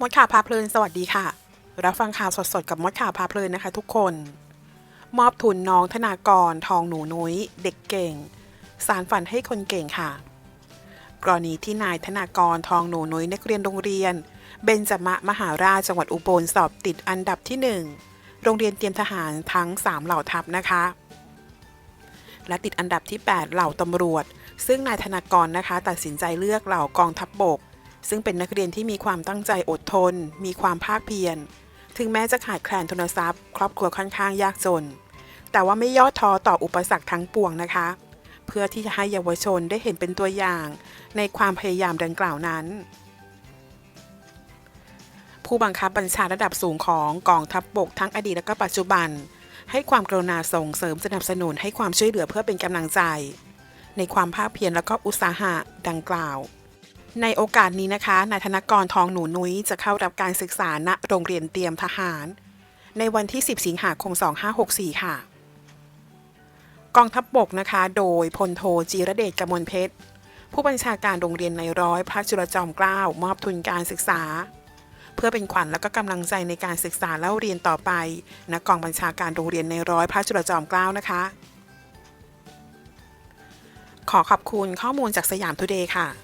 มดข่าวพาเพลินสวัสดีค่ะ รับฟังข่าวสดๆ กับมดข่าวพาเพลินนะคะทุกคน มอบทุนน้องธนากรทองหนูนุ้ย เด็กเก่ง สารฝันให้คนเก่งค่ะ กรณีที่นายธนากรทองหนูนุ้ยนักเรียนโรงเรียน เบญจมะมหาราชจังหวัดอุบลสอบติดอันดับที่ 1 โรงเรียนเตรียมทหารทั้ง 3 เหล่าทัพนะคะ และติดอันดับที่ 8 เหล่าตำรวจ ซึ่งนายธนากรนะคะ ตัดสินใจเลือกเหล่ากองทัพบบก ซึ่งเป็นนักเรียนที่มีความตั้งใจอดทน มีความภาคเพียร ถึงแม้จะขาดแคลนทุนทรัพย์ ครอบครัวค่อนข้างยากจน แต่ว่าไม่ย่อท้อต่ออุปสรรคทั้งปวงนะคะ เพื่อที่จะให้เยาวชนได้เห็นเป็นตัวอย่าง ในความพยายามดังกล่าวนั้น ผู้บังคับบัญชาระดับสูงของกองทัพบบกทั้งอดีตและก็ปัจจุบัน ให้ความกรุณาส่งเสริมสนับสนุนให้ความช่วยเหลือเพื่อเป็นกำลังใจ ในความภาคเพียรและก็อุตสาหะดังกล่าว ในโอกาสนี้นะคะนายธนกรทองหนูนุ้ยจะเข้ารับการศึกษาณโรงเรียนเตรียมทหาร ในวันที่ 10 สิงหาคม 2564 ค่ะ กองทัพบบกนะคะ โดยพลโทจีรเดชกมลเพชร ผู้บัญชาการโรงเรียนในร้อยพระจุลจอมเกล้ามอบทุนการศึกษา เพื่อเป็นขวัญและก็กำลังใจในการศึกษาและเรียนต่อไปณกองบัญชาการโรงเรียนในร้อยพระจุลจอมเกล้านะคะ ขอขอบคุณข้อมูลจากสยามทูเดย์ค่ะ